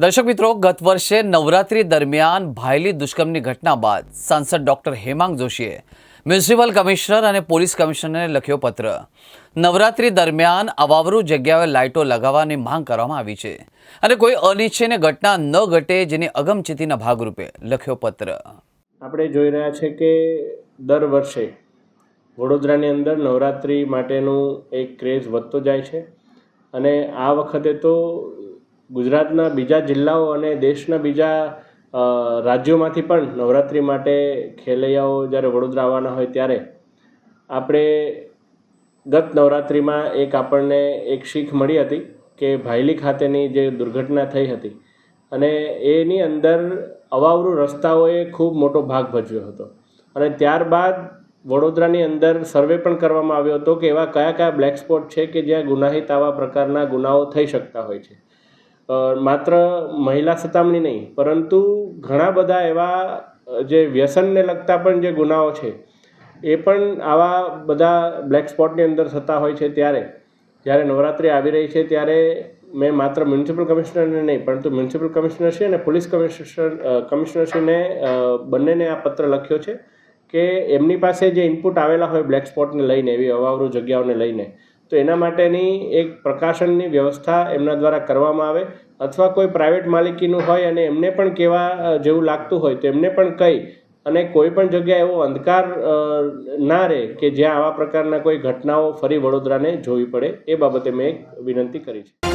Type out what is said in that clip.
દર્શક મિત્રો, ગત વર્ષે નવરાત્રી દરમિયાન ભાયલી દુષ્કર્મની ઘટના બાદ સાંસદ ડોક્ટર હેમાંગ જોશીએ મ્યુનિસિપલ કમિશનર અને પોલીસ કમિશનરને લખ્યો પત્ર. નવરાત્રી દરમિયાન અવાવરૂ જગ્યાએ લાઇટો લગાવવાની માંગ કરવામાં આવી છે અને કોઈ અનિચ્છનીય ઘટના ન ઘટે જેની અગમચેતીના ભાગરૂપે લખ્યો પત્ર. આપણે જોઈ રહ્યા છે કે દર વર્ષે વડોદરાની અંદર નવરાત્રિ માટેનું એક ક્રેઝ વધતો જાય છે અને આ વખતે તો ગુજરાતના બીજા જિલ્લાઓ અને દેશના બીજા રાજ્યોમાંથી પણ નવરાત્રિ માટે ખેલૈયાઓ જ્યારે વડોદરા આવવાના હોય ત્યારે આપણે ગત નવરાત્રિમાં એક આપણને એક શીખ મળી હતી કે ભાયલી ખાતેની જે દુર્ઘટના થઈ હતી અને એની અંદર અવાવરું રસ્તાઓએ ખૂબ મોટો ભાગ ભજવ્યો હતો. અને ત્યારબાદ વડોદરાની અંદર સર્વે પણ કરવામાં આવ્યો હતો કે એવા કયા કયા બ્લેક સ્પોટ છે કે જ્યાં ગુનાહિત આવા પ્રકારના ગુનાઓ થઈ શકતા હોય છે. માત્ર મહિલા સતામણી નહીં, પરંતુ ઘણા બધા એવા જે વ્યસનને લગતા પણ જે ગુનાઓ છે, એ પણ આવા બધા બ્લેક સ્પોટની અંદર થતા હોય છે ત્યારે. જ્યારે નવરાત્રિ આવી રહી છે ત્યારે મેં માત્ર મ્યુનિસિપલ કમિશનરને નહીં, પરંતુ મ્યુનિસિપલ કમિશનરશ્રી અને પોલીસ કમિશનર કમિશનરશ્રીને બંનેને આ પત્ર લખ્યો છે કે એમની પાસે જે ઇનપુટ આવેલા હોય બ્લેક સ્પોટને લઈને, એવી અવાવરૂ જગ્યાઓને લઈને તો એના માટેની એક પ્રકાશનની વ્યવસ્થા એમના દ્વારા કરવામાં આવે અથવા કોઈ પ્રાઇવેટ માલિકીનું હોય અને એમને પણ કહેવા જેવું લાગતું હોય તો એમને પણ કહી અને કોઈ પણ જગ્યાએ એવો અંધકાર ના રહે કે જ્યાં આવા પ્રકારના કોઈ ઘટનાઓ ફરી વડોદરાને જોવી પડે એ બાબતે મેં એક વિનંતી કરી છે.